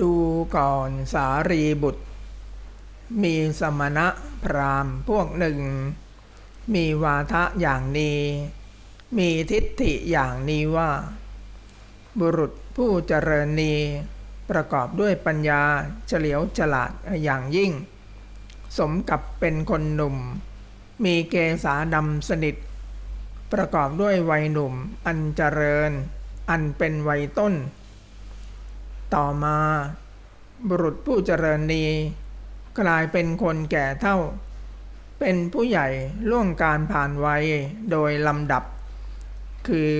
ดูก่อนสารีบุตร มีสมณะพราหมณ์พวกหนึ่ง มีวาทะอย่างนี้ มีทิฏฐิอย่างนี้ว่า บุรุษผู้เจริญนีประกอบด้วยปัญญาเฉลียวฉลาดอย่างยิ่ง สมกับเป็นคนหนุ่ม มีเกษาดำสนิท ประกอบด้วยวัยหนุ่มอันเจริญ อันเป็นวัยต้น ต่อมา บุรุษผู้เจริญนีกลายเป็นคนแก่เท่า เป็นผู้ใหญ่ล่วงการผ่านวัยโดยลำดับ คือ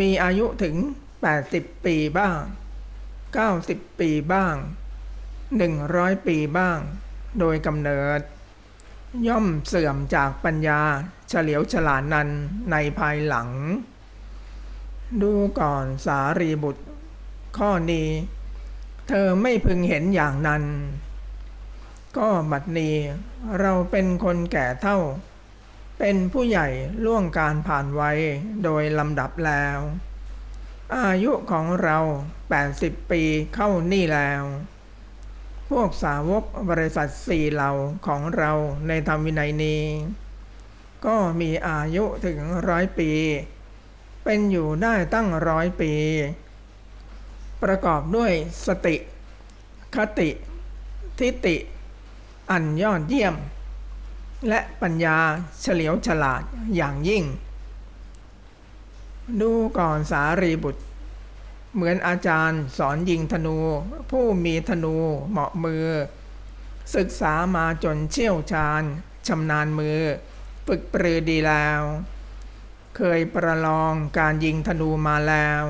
มีอายุถึง 80 ปีบ้าง 90 ปีบ้าง 100 ปีบ้าง โดยกำเนิด ย่อมเสื่อมจากปัญญาเฉลียวฉลาดนันในภายหลัง ดูก่อนสารีบุตร ข้อนี้ เธอไม่พึงเห็นอย่างนั้น ก็บัดนี้เราเป็นคนแก่เท่า เป็นผู้ใหญ่ล่วงการผ่านไวัยโดยลำดับแล้ว อายุของเรา 80 ปีเข้านี่แล้ว พวกสาวกบริษัทสี่เหล่าของเราในธรรมวินัยนี้ ก็มีอายุถึงร้อยปี เป็นอยู่ได้ตั้งร้อยปี ประกอบด้วยสติ คติ ทิฏฐิอันยอดเยี่ยม และปัญญาเฉลียวฉลาดอย่างยิ่ง ดูก่อนสารีบุตร เหมือนอาจารย์สอนยิงธนู ผู้มีธนูเหมาะมือ ศึกษามาจนเชี่ยวชาญชำนาญมือ ฝึกปรือดีแล้ว เคยประลองการยิงธนูมาแล้ว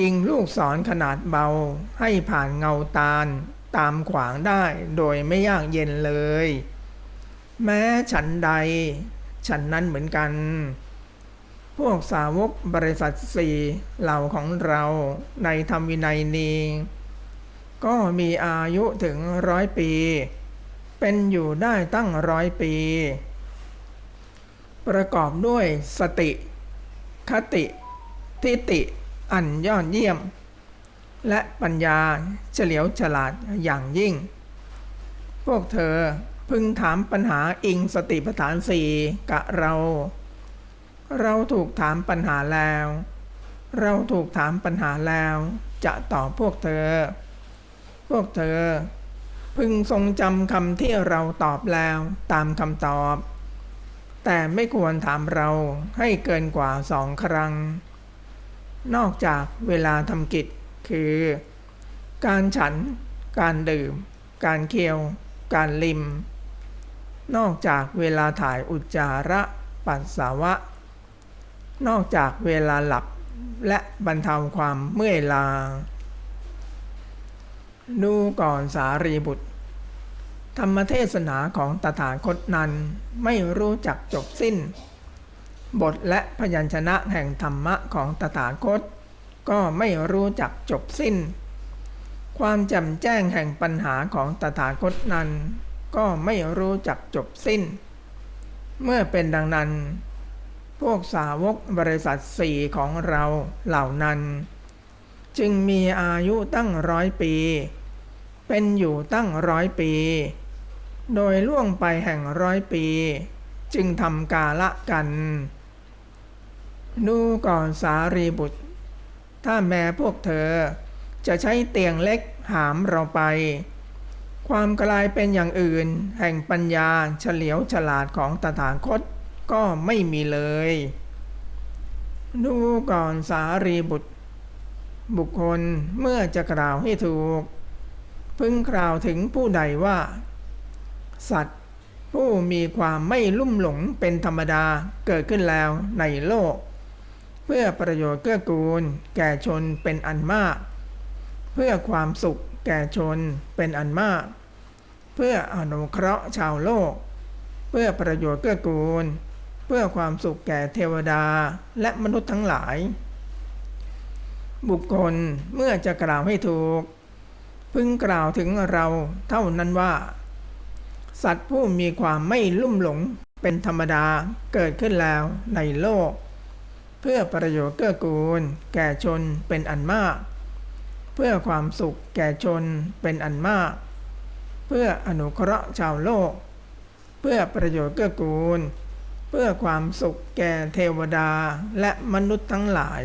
ยิงลูกศรขนาดเบาให้ผ่านเงาตาล ตามขวางได้โดยไม่ยากเย็นเลย แม้ฉันใด ฉันนั้นเหมือนกัน พวกสาวกบริษัทสี่เหล่าของเราในธรรมวินัยนี้ ก็มีอายุถึงร้อยปี เป็นอยู่ได้ตั้งร้อยปี ประกอบด้วยสติ คติ ทิฏฐิ อันยอดเยี่ยม และปัญญาเฉลียวฉลาดอย่างยิ่ง พวกเธอพึงถามปัญหาอิงสติปัฏฐานสี่กะเรา เราถูกถามปัญหาแล้ว เราถูกถามปัญหาแล้วจะตอบพวกเธอ พวกเธอ พึงทรงจำคำที่เราตอบแล้วตามคำตอบ แต่ไม่ควรถามเราให้เกินกว่าสองครั้ง นอกจากเวลาทำกิจ คือ การฉัน การดื่ม การเคี้ยว การลิม นอกจากเวลาถ่ายอุจจาระปัสสาวะ นอกจากเวลาหลับและบรรเทาความเมื่อยลา ดูก่อนสารีบุตร ธรรมเทศนาของตถาคตนั้นไม่รู้จักจบสิ้น บทและพยัญชนะแห่งธรรมะของตถาคต ก็ไม่รู้จักจบสิ้น ความจำแจ้งแห่งปัญหาของตถาคตนั้น ก็ไม่รู้จักจบสิ้น เมื่อเป็นดังนั้น พวกสาวกบริษัทสี่ของเราเหล่านั้น จึงมีอายุตั้งร้อยปี เป็นอยู่ตั้งร้อยปี โดยล่วงไปแห่งร้อยปีจึงทำกาละกัน ดูก่อนสารีบุตร ถ้าแม้พวกเธอ จะใช้เตียงเล็กหามเราไป ความกลายเป็นอย่างอื่น แห่งปัญญาเฉลียวฉลาดของตถาคตก็ไม่มีเลย ดูก่อนสารีบุตร บุคคลเมื่อจะกล่าวให้ถูก พึงกล่าวถึงผู้ใดว่า สัตว์ผู้มีความไม่ลุ่มหลงเป็นธรรมดาเกิดขึ้นแล้วในโลก เพื่อประโยชน์เกื้อกูล แก่ชนเป็นอันมาก เพื่อความสุขแก่ชนเป็นอันมาก เพื่ออนุเคราะห์ชาวโลก เพื่อประโยชน์เกื้อกูล เพื่อความสุขแก่เทวดาและมนุษย์ทั้งหลาย บุคคลเมื่อจะกล่าวให้ถูก พึงกล่าวถึงเราเท่านั้นว่า สัตว์ผู้มีความไม่ลุ่มหลงเป็นธรรมดาเกิดขึ้นแล้วในโลก เพื่อประโยชน์เกื้อกูล แก่ชนเป็นอันมาก เพื่อความสุขแก่ชนเป็นอันมาก เพื่ออนุเคราะห์ชาวโลก เพื่อประโยชน์เกื้อกูล เพื่อความสุขแก่เทวดาและมนุษย์ทั้งหลาย